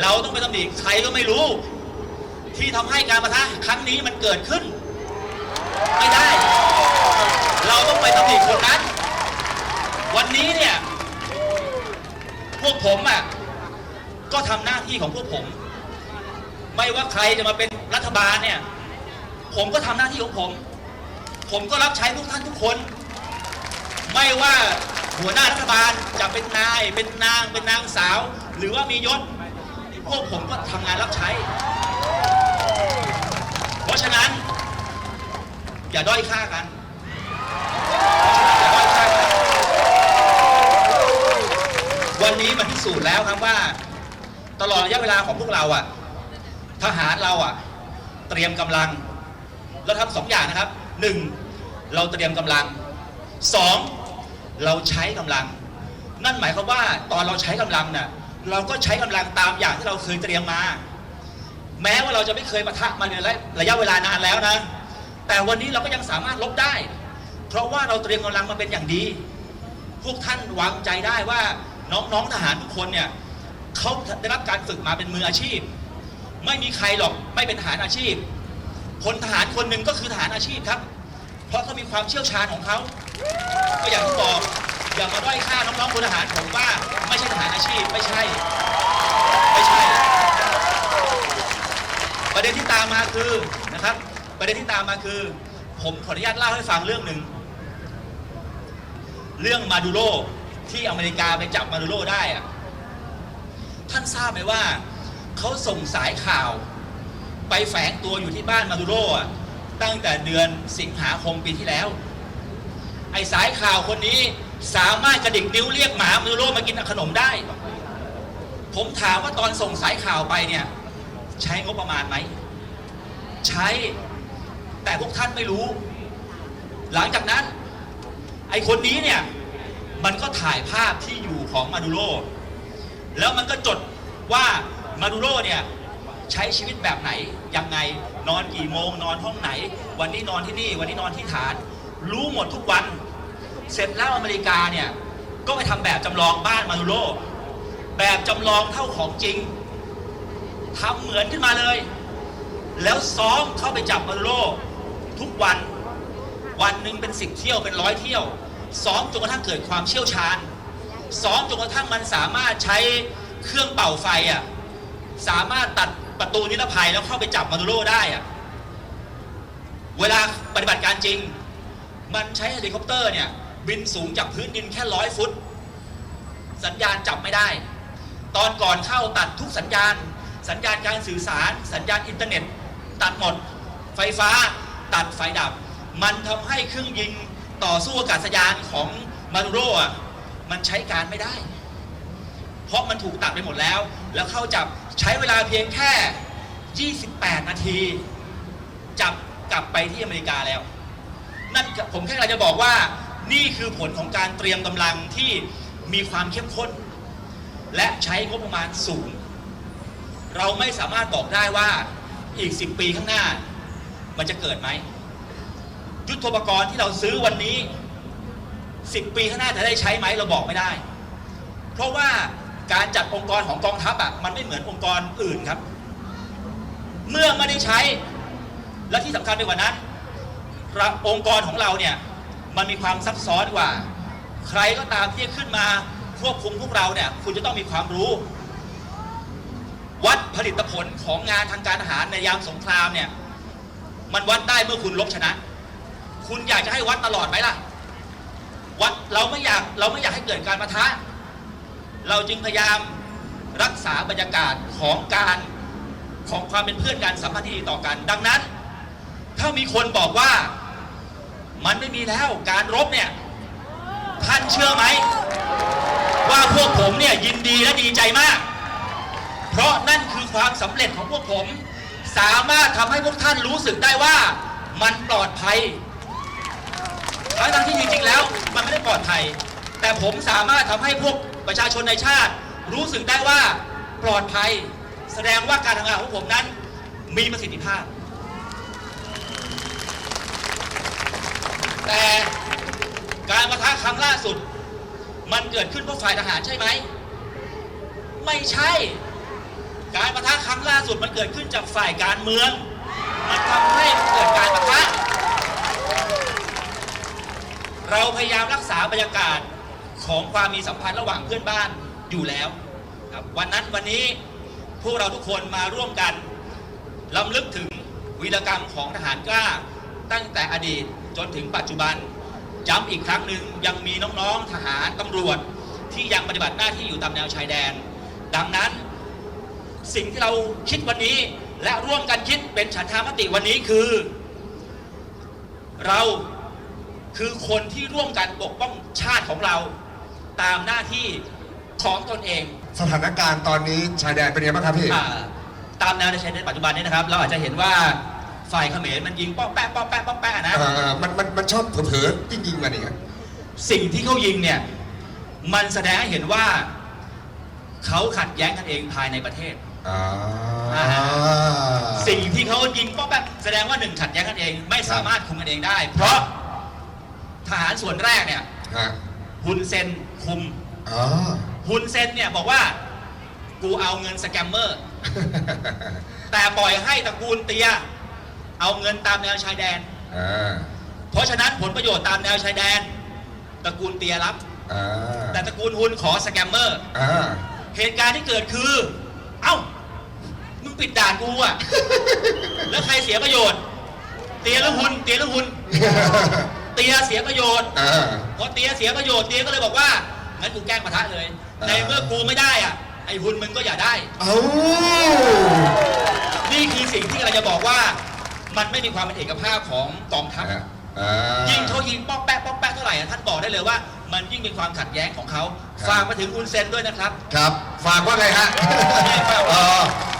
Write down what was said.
เราต้องไปตำหนิใครก็ไม่รู้ ที่ทำให้การประทะครั้งนี้มันเกิดขึ้น ไม่ได้ เราต้องไปตำหนิคนนั้น วันนี้เนี่ยพวกผมอะก็ทำหน้าที่ของพวกผม ไม่ว่าใครจะมาเป็นรัฐบาลเนี่ย ผมก็ทำหน้าที่ของผม ผมก็รับใช้พวกท่านทุกคน ไม่ว่าหัวหน้ารัฐบาลจะเป็นนาย เป็นนาง เป็นนางสาว หรือว่ามียศ พวกผมก็ทำงานรับใช้ เพราะฉะนั้น อย่าด้อยค่ากันอย่าด้อยค่ากัน วันนี้มันพิสูจน์แล้วครับว่า ตลอดระยะเวลาของพวกเราอะ ทหารเราอะ เตรียมกำลัง เราทำสองอย่างนะครับหนึ่งเราเตรียมกำลังสองเราใช้กำลัง นั่นหมายความว่าตอนเราใช้กำลังน่ะ เราก็ใช้กำลังตามอย่างที่เราเคยเตรียมมา แม้ว่าเราจะไม่เคยปะทะมาในระยะเวลานานแล้วนะ แต่วันนี้เราก็ยังสามารถลบได้ เพราะว่าเราเตรียมกำลังมาเป็นอย่างดี พวกท่านวางใจได้ว่าน้องๆทหารทุกคนเนี่ยเขาได้รับการฝึกมาเป็นมืออาชีพ ไม่มีใครหรอกไม่เป็นทหารอาชีพพลทหารคนหนึ่งก็คือทหารอาชีพครับ เพราะเขามีความเชี่ยวชาญของเขาก็อย่างที่บอก อย่ามาด้อยค่าน้องๆพลทหารผมว่าไม่ใช่ทหารอาชีพไม่ใช่ ไม่ใช่ ประเด็นที่ตามมาคือนะครับ ประเด็นที่ตามมาคือ ผมขออนุญาตเล่าให้ฟังเรื่องหนึ่งเรื่องมาดูโรที่อเมริกาไปจับมาดูโรได้อะท่านทราบไหมว่าเขาส่งสายข่าว ไปแฝงตัวอยู่ที่บ้านมาดูโรอะตั้งแต่เดือนสิงหาคมปีที่แล้ว ไอ้สายข่าวคนนี้ สามารถกระดิกนิ้วเรียกหมามาดูโรมากินขนมได้ ผมถามว่าตอนส่งสายข่าวไปเนี่ย ใช้งบประมาณไหม ใช้แต่พวกท่านไม่รู้ หลังจากนั้น ไอคนนี้เนี่ย มันก็ถ่ายภาพที่อยู่ของมาดูโรแล้วมันก็จดว่ามาดูโรเนี่ย ใช้ชีวิตแบบไหนยังไงนอนกี่โมง นอนห้องไหน วันนี้นอนที่นี่ วันนี้นอนที่ฐาน รู้หมดทุกวัน เสร็จแล้วอเมริกาเนี่ย ก็ไปทำแบบจำลองบ้านมาดูโรแบบจำลองเท่าของจริงทำเหมือนขึ้นมาเลย แล้วซ้อมเข้าไปจับมาดูโรทุกวัน วันหนึ่งเป็นสิบเที่ยวเป็นร้อยเที่ยว ซ้อมจนกระทั่งเกิดความเชี่ยวชาญ ซ้อมจนกระทั่งมันสามารถใช้เครื่องเป่าไฟอะสามารถตัดประตูนิรภัยแล้วเข้าไปจับมาดูโรได้อะเวลาปฏิบัติการจริง มันใช้เฮลิคอปเตอร์เนี่ย บินสูงจากพื้นดินแค่ร้อยฟุต สัญญาณจับไม่ได้ ตอนก่อนเข้าตัดทุกสัญญาณ สัญญาณการสื่อสาร สัญญาณอินเทอร์เน็ต ตัดหมด ไฟฟ้าตัดไฟดับ มันทำให้เครื่องยิงต่อสู้อากาศยานของมาดูโรอะมันใช้การไม่ได้ เพราะมันถูกตัดไปหมดแล้ว แล้วเข้าจับใช้เวลาเพียงแค่ 28 นาที จับกลับไปที่อเมริกาแล้ว นั่นผมแค่กำลังจะบอกว่า นี่คือผลของการเตรียมกำลังที่มีความเข้มข้น และใช้งบประมาณสูง เราไม่สามารถบอกได้ว่าอีก 10 ปีข้างหน้า มันจะเกิดไหมยุทโธปกรณ์ที่เราซื้อวันนี้ 10 ปีข้างหน้าจะได้ใช้ไหมเราบอกไม่ได้ เพราะว่าการจัดองค์กรของกองทัพอะมันไม่เหมือนองค์กรอื่นครับ เมื่อไม่ได้ใช้และที่สำคัญไปกว่านั้นองค์กรของเราเนี่ย มันมีความซับซ้อนกว่า ใครก็ตามที่จะขึ้นมาควบคุมพวกเราเนี่ย คุณจะต้องมีความรู้ วัดผลิตผลของงานทางการทหารในยามสงครามเนี่ย มันวัดได้เมื่อคุณลบชนะ คุณอยากจะให้วัดตลอดไหมล่ะ วัดเราไม่อยากเราไม่อยากให้เกิดการประทะ เราจึงพยายามรักษาบรรยากาศของการของความเป็นเพื่อนกันสัมพันธ์ที่ดีต่อกัน ดังนั้น ถ้ามีคนบอกว่า มันไม่มีแล้วการรบเนี่ย ท่านเชื่อไหม ว่าพวกผมเนี่ยยินดีและดีใจมาก เพราะนั่นคือความสำเร็จของพวกผม สามารถทำให้พวกท่านรู้สึกได้ว่ามันปลอดภัยทั้งที่จริงๆแล้ว มันไม่ได้ปลอดภัย แต่ผมสามารถทำให้พวกประชาชนในชาติ รู้สึกได้ว่าปลอดภัย แสดงว่าการทำงานของผมนั้นมีประสิทธิภาพ การประทะครั้งล่าสุด มันเกิดขึ้นเพราะฝ่ายทหารใช่ไหม ไม่ใช่ การประทะครั้งล่าสุดมันเกิดขึ้นจากฝ่ายการเมือง มันทำให้เกิดการประทะ เราพยายามรักษาบรรยากาศของความมีสัมพันธ์ระหว่างเพื่อนบ้านอยู่แล้วครับวันนั้นวันนี้พวกเราทุกคนมาร่วมกันลำลึกถึงวีรกรรมของทหารกล้าตั้งแต่อดีตจนถึงปัจจุบัน ย้ำอีกครั้งหนึ่งยังมีน้องๆทหารตำรวจที่ยังปฏิบัติหน้าที่อยู่ตามแนวชายแดน ดังนั้นสิ่งที่เราคิดวันนี้และร่วมกันคิดเป็นฉันทามติวันนี้คือ เราคือคนที่ร่วมกันปกป้องชาติของเราตามหน้าที่ของตนเองสถานการณ์ตอนนี้ชายแดนเป็นยังไงบ้างครับพี่อาตามแนวในชายแดนปัจจุบันนี้นะครับ เราอาจจะเห็นว่า ฝ่ายเขมรมันยิงป้อแป๊ะป้อแป๊ะป้อแป๊ะนะเอ่อมันมันมันชอบเผลอๆยิงยิงๆมาเนี่ยสิ่งที่เขายิงเนี่ย มันแสดงให้เห็นว่า เขาขัดแย้งกันเองภายในประเทศ อ่าอ่าสิ่งที่เขายิงป้อแป๊ะแสดงว่าหนึ่งขัดแย้งกันเองไม่สามารถคุมกันเองได้ เพราะทหารส่วนแรกเนี่ยฮะฮุนเซนคุมอ๋อ ฮุนเซนเนี่ยบอกว่ากูเอาเงินสแกมเมอร์ แต่ปล่อยให้ตระกูลเตีย เอาเงินตามแนวชายแดน อ่าเพราะฉะนั้นผลประโยชน์ตามแนวชายแดนตระกูลเตียรับ อ่าแต่ตระกูลฮุนขอสแกมเมอร์ อ่าเหตุการณ์ที่เกิดคือ เอ้า มึงปิดด่านกูอะ แล้วใครเสียประโยชน์ เตียหรือฮุนเตียหรือฮุนเตียเสียประโยชน์ อ่า พอเตียเสียประโยชน์เตียก็เลยบอกว่า งั้นกูแกล้งปะทะเลย อ่า ในเมื่อกูไม่ได้อะไอ้ฮุนมึงก็อย่าได้ เอ้านี่คือสิ่งที่เราจะบอกว่า มันไม่มีความเป็นเอกภาพของกองทัพ อ่า ยิงเขายิงป๊อกแป๊กป๊อกแป๊กเท่าไหร่อะท่านบอกได้เลยว่า มันยิ่งเป็นความขัดแย้งของเขาครับ ฝากมาถึงอุนเซนด้วยนะครับ ครับ ฝากว่าไงฮะฝากว่า